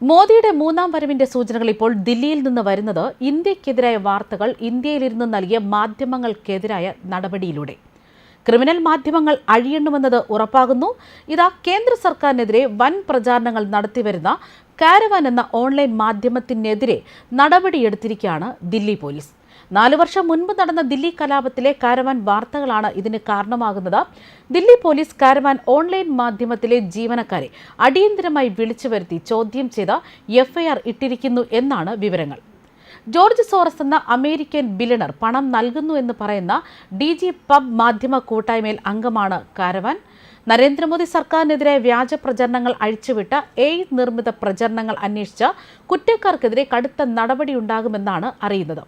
മോദിയുടെ മൂന്നാം വരവിന്റെ സൂചനകൾ ഇപ്പോൾ ദില്ലിയിൽ നിന്ന് വരുന്നത് ഇന്ത്യക്കെതിരായ വാർത്തകൾ ഇന്ത്യയിലിരുന്ന് നൽകിയ മാധ്യമങ്ങൾക്കെതിരായ നടപടിയിലൂടെ. ക്രിമിനൽ മാധ്യമങ്ങൾ അഴിയണമെന്നത് ഉറപ്പാകുന്നു. ഇതാ കേന്ദ്ര സർക്കാരിനെതിരെ വൻ പ്രചാരണങ്ങൾ നടത്തിവരുന്ന കാരവാൻ എന്ന ഓൺലൈൻ മാധ്യമത്തിനെതിരെ നടപടിയെടുത്തിരിക്കുകയാണ് ദില്ലി പോലീസ്. നാലു വർഷം മുൻപ് നടന്ന ദില്ലി കലാപത്തിലെ കാരവാൻ വാർത്തകളാണ് ഇതിന് കാരണമാകുന്നത്. ദില്ലി പോലീസ് കാരവാൻ ഓൺലൈൻ മാധ്യമത്തിലെ ജീവനക്കാരെ അടിയന്തരമായി വിളിച്ചു വരുത്തി ചോദ്യം ചെയ്ത എഫ്ഐആർ ഇട്ടിരിക്കുന്നു എന്നാണ് വിവരങ്ങൾ. ജോർജ് സോറസ് എന്ന അമേരിക്കൻ ബില്ലണർ പണം നൽകുന്നു എന്ന് പറയുന്ന ഡി ജി പബ് മാധ്യമ കൂട്ടായ്മയിൽ അംഗമാണ് കാരവാൻ. നരേന്ദ്രമോദി സർക്കാരിനെതിരെ വ്യാജ പ്രചരണങ്ങൾ അഴിച്ചുവിട്ട എയ് നിർമ്മിത പ്രചരണങ്ങൾ അന്വേഷിച്ച കുറ്റക്കാർക്കെതിരെ കടുത്ത നടപടിയുണ്ടാകുമെന്നാണ് അറിയുന്നത്.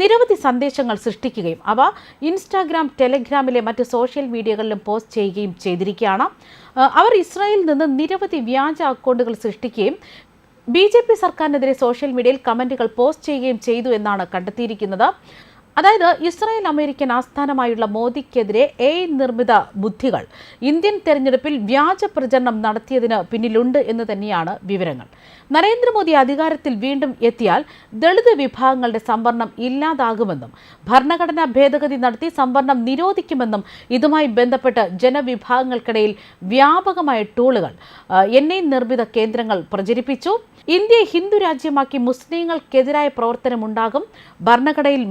നിരവധി സന്ദേശങ്ങൾ സൃഷ്ടിക്കുകയും അവ ഇൻസ്റ്റാഗ്രാം ടെലഗ്രാമിലെ മറ്റ് സോഷ്യൽ മീഡിയകളിലും പോസ്റ്റ് ചെയ്യുകയും ചെയ്തിരിക്കുകയാണ്. അവർ ഇസ്രായേലിൽ നിന്ന് നിരവധി വ്യാജ അക്കൗണ്ടുകൾ സൃഷ്ടിക്കുകയും ബി ജെ പി സർക്കാരിനെതിരെ സോഷ്യൽ മീഡിയയിൽ കമന്റുകൾ പോസ്റ്റ് ചെയ്യുകയും ചെയ്തു എന്നാണ് കണ്ടെത്തിയിരിക്കുന്നത്. അതായത് ഇസ്രായേൽ അമേരിക്കൻ ആസ്ഥാനമായുള്ള മോദിക്കെതിരെ എ നിർമ്മിത ബുദ്ധികൾ. ഇന്ത്യൻ തെരഞ്ഞെടുപ്പിൽ വ്യാജ പ്രചരണം നടത്തിയതിന് പിന്നിലുണ്ട് എന്ന് തന്നെയാണ് വിവരങ്ങൾ. നരേന്ദ്രമോദി അധികാരത്തിൽ വീണ്ടും എത്തിയാൽ ദളിത് വിഭാഗങ്ങളുടെ സംവരണം ഇല്ലാതാകുമെന്നും ഭരണഘടനാ ഭേദഗതി നടത്തി സംവരണം നിരോധിക്കുമെന്നും ഇതുമായി ബന്ധപ്പെട്ട് ജനവിഭാഗങ്ങൾക്കിടയിൽ വ്യാപകമായ ടൂളുകൾ എൻ ഐ നിർമ്മിത കേന്ദ്രങ്ങൾ പ്രചരിപ്പിച്ചു. ഇന്ത്യയെ ഹിന്ദു രാജ്യമാക്കി മുസ്ലിങ്ങൾക്കെതിരായ പ്രവർത്തനമുണ്ടാകും. ഭരണഘടനയിൽ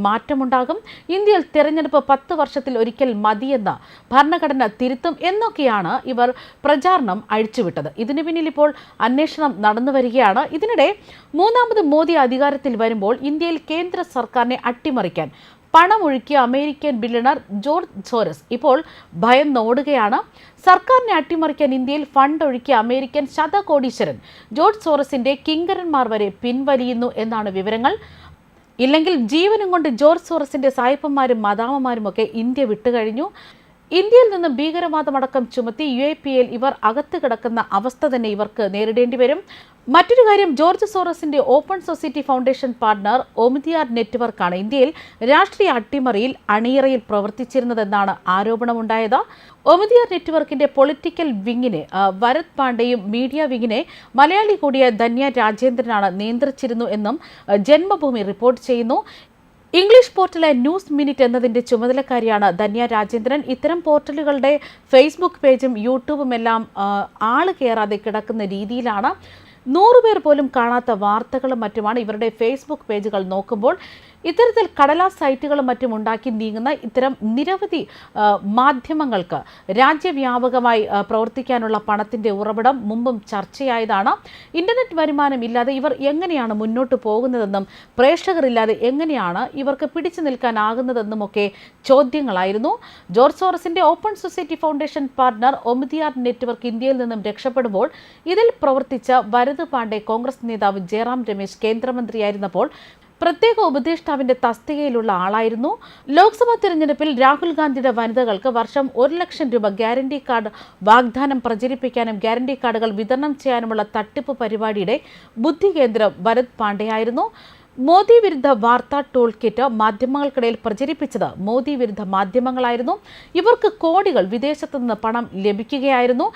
മാറ്റമുണ്ടാകും ഇന്ത്യയിൽ തെരഞ്ഞെടുപ്പ് പത്ത് വർഷത്തിൽ ഒരിക്കൽ മതിയെന്ന് ഭരണഘടന തിരുത്തും എന്നൊക്കെയാണ് ഇവർ പ്രചാരണം അഴിച്ചുവിട്ടത്. ഇതിനു പിന്നിൽ ഇപ്പോൾ അന്വേഷണം നടന്നു വരികയാണ്. ഇതിനിടെ മൂന്നാമത് മോദി അധികാരത്തിൽ വരുമ്പോൾ ഇന്ത്യയിൽ കേന്ദ്ര സർക്കാരിനെ അട്ടിമറിക്കാൻ പണമൊഴുക്കിയ അമേരിക്കൻ ബില്ലണർ ജോർജ് സോറസ് ഇപ്പോൾ ഭയം നോടുകയാണ്. സർക്കാരിനെ അട്ടിമറിക്കാൻ ഇന്ത്യയിൽ ഫണ്ട് ഒഴുക്കിയ അമേരിക്കൻ ശതകോടീശ്വരൻ ജോർജ് സോറസിന്റെ കിങ്കരന്മാർ വരെ പിൻവലിയുന്നു എന്നാണ് വിവരങ്ങൾ. ഇല്ലെങ്കിൽ ജീവനും കൊണ്ട് ജോർജ് സോറസിന്റെ സായിപ്പന്മാരും മദാമമാരും ഒക്കെ ഇന്ത്യ വിട്ടുകഴിഞ്ഞു. ഇന്ത്യയിൽ നിന്ന് ഭീകരവാദമടക്കം ചുമത്തി യു എ പി എൽ ഇവർ അകത്ത് കിടക്കുന്ന അവസ്ഥ തന്നെ ഇവർക്ക് നേരിടേണ്ടി വരും. മറ്റൊരു കാര്യം George സോറസിന്റെ open society foundation partner Omidyar നെറ്റ്വർക്കാണ് ഇന്ത്യയിൽ രാഷ്ട്രീയ അട്ടിമറിയിൽ അണിയറയിൽ പ്രവർത്തിച്ചിരുന്നതെന്നാണ് ആരോപണമുണ്ടായത്. ഒമിതിയാർ നെറ്റ്വർക്കിന്റെ പൊളിറ്റിക്കൽ വിങ്ങിനെ വരത് പാണ്ഡെയും മീഡിയ വിങ്ങിനെ മലയാളി കൂടിയ ധന്യ രാജേന്ദ്രനാണ് നിയന്ത്രിച്ചിരുന്നു എന്നും ജന്മഭൂമി റിപ്പോർട്ട് ചെയ്യുന്നു. ഇംഗ്ലീഷ് പോർട്ടലെ ന്യൂസ് മിനിറ്റ് എന്നതിന്റെ ചുമതലക്കാരിയാണ് ധന്യ രാജേന്ദ്രൻ. ഇത്തരം പോർട്ടലുകളുടെ ഫേസ്ബുക്ക് പേജും യൂട്യൂബും എല്ലാം ആൾ കയറാതെ കിടക്കുന്ന രീതിയിലാണ്. നൂറുപേർ പോലും കാണാത്ത വാർത്തകളും മറ്റുമാണ് ഇവരുടെ ഫേസ്ബുക്ക് പേജുകൾ നോക്കുമ്പോൾ ഇത്തരത്തിൽ കടലാസ് സൈറ്റുകളും മറ്റും ഉണ്ടാക്കി നീങ്ങുന്ന ഇത്തരം നിരവധി മാധ്യമങ്ങൾക്ക് രാജ്യവ്യാപകമായി പ്രവർത്തിക്കാനുള്ള പണത്തിന്റെ ഉറവിടം മുമ്പും ചർച്ചയായതാണ്. ഇന്റർനെറ്റ് വരുമാനം ഇല്ലാതെ ഇവർ എങ്ങനെയാണ് മുന്നോട്ട് പോകുന്നതെന്നും പ്രേക്ഷകരില്ലാതെ എങ്ങനെയാണ് ഇവർക്ക് പിടിച്ചു നിൽക്കാനാകുന്നതെന്നും ഒക്കെ ചോദ്യങ്ങളായിരുന്നു. George സോറസിന്റെ open society foundation partner Omidyar network ഇന്ത്യയിൽ നിന്നും രക്ഷപ്പെടുമ്പോൾ ഇതിൽ പ്രവർത്തിച്ച വരത് പാണ്ഡെ കോൺഗ്രസ് നേതാവ് ജയറാം രമേശ് കേന്ദ്രമന്ത്രിയായിരുന്നപ്പോൾ പ്രത്യേക ഉപദേഷ്ടാവിന്റെ തസ്തികയിലുള്ള ആളായിരുന്നു. ലോക്സഭാ തിരഞ്ഞെടുപ്പിൽ രാഹുൽ ഗാന്ധിയുടെ വനിതകൾക്ക് വർഷം ഒരു ലക്ഷം രൂപ ഗ്യാരണ്ടി കാർഡ് വാഗ്ദാനം പ്രചരിപ്പിക്കാനും ഗ്യാരണ്ടി കാർഡുകൾ വിതരണം ചെയ്യാനുമുള്ള തട്ടിപ്പ് പരിപാടിയുടെ ബുദ്ധി കേന്ദ്രം ഭരത് പാണ്ഡെയായിരുന്നു. മോദി വിരുദ്ധ വാർത്താ ടൂൾ കിറ്റ് മാധ്യമങ്ങൾക്കിടയിൽ പ്രചരിപ്പിച്ചത് മോദി വിരുദ്ധ മാധ്യമങ്ങളായിരുന്നു. ഇവർക്ക് കോടികൾ വിദേശത്തു നിന്ന് പണം ലഭിക്കുകയായിരുന്നു.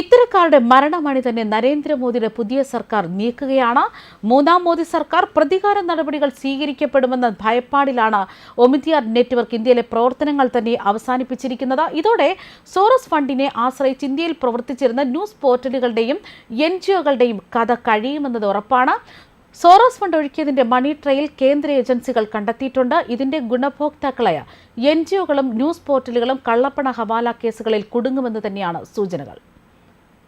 ഇത്തരക്കാരുടെ മരണമണി തന്നെ നരേന്ദ്രമോദിയുടെ പുതിയ സർക്കാർ നീക്കുകയാണ്. മൂന്നാം മോദി സർക്കാർ പ്രതികാര നടപടികൾ സ്വീകരിക്കപ്പെടുമെന്ന ഭയപ്പാടിലാണ് ഒമിതിയാർ നെറ്റ്വർക്ക് ഇന്ത്യയിലെ പ്രവർത്തനങ്ങൾ തന്നെ അവസാനിപ്പിച്ചിരിക്കുന്നത്. ഇതോടെ സോറസ് ഫണ്ടിനെ ആശ്രയിച്ച് ഇന്ത്യയിൽ പ്രവർത്തിച്ചിരുന്ന ന്യൂസ് പോർട്ടലുകളുടെയും എൻ ജി ഒകളുടെയും കഥ കഴിയുമെന്നത് ഉറപ്പാണ്. സോറോസ് ഫണ്ട് ഒഴുക്കിയതിന്റെ മണി ട്രെയിൽ കേന്ദ്ര ഏജൻസികൾ കണ്ടെത്തിയിട്ടുണ്ട്. ഇതിന്റെ ഗുണഭോക്താക്കളായ എൻ ജി ഒകളും ന്യൂസ് പോർട്ടലുകളും കള്ളപ്പണ ഹവാല കേസുകളിൽ കുടുങ്ങുമെന്ന് തന്നെയാണ് സൂചനകൾ.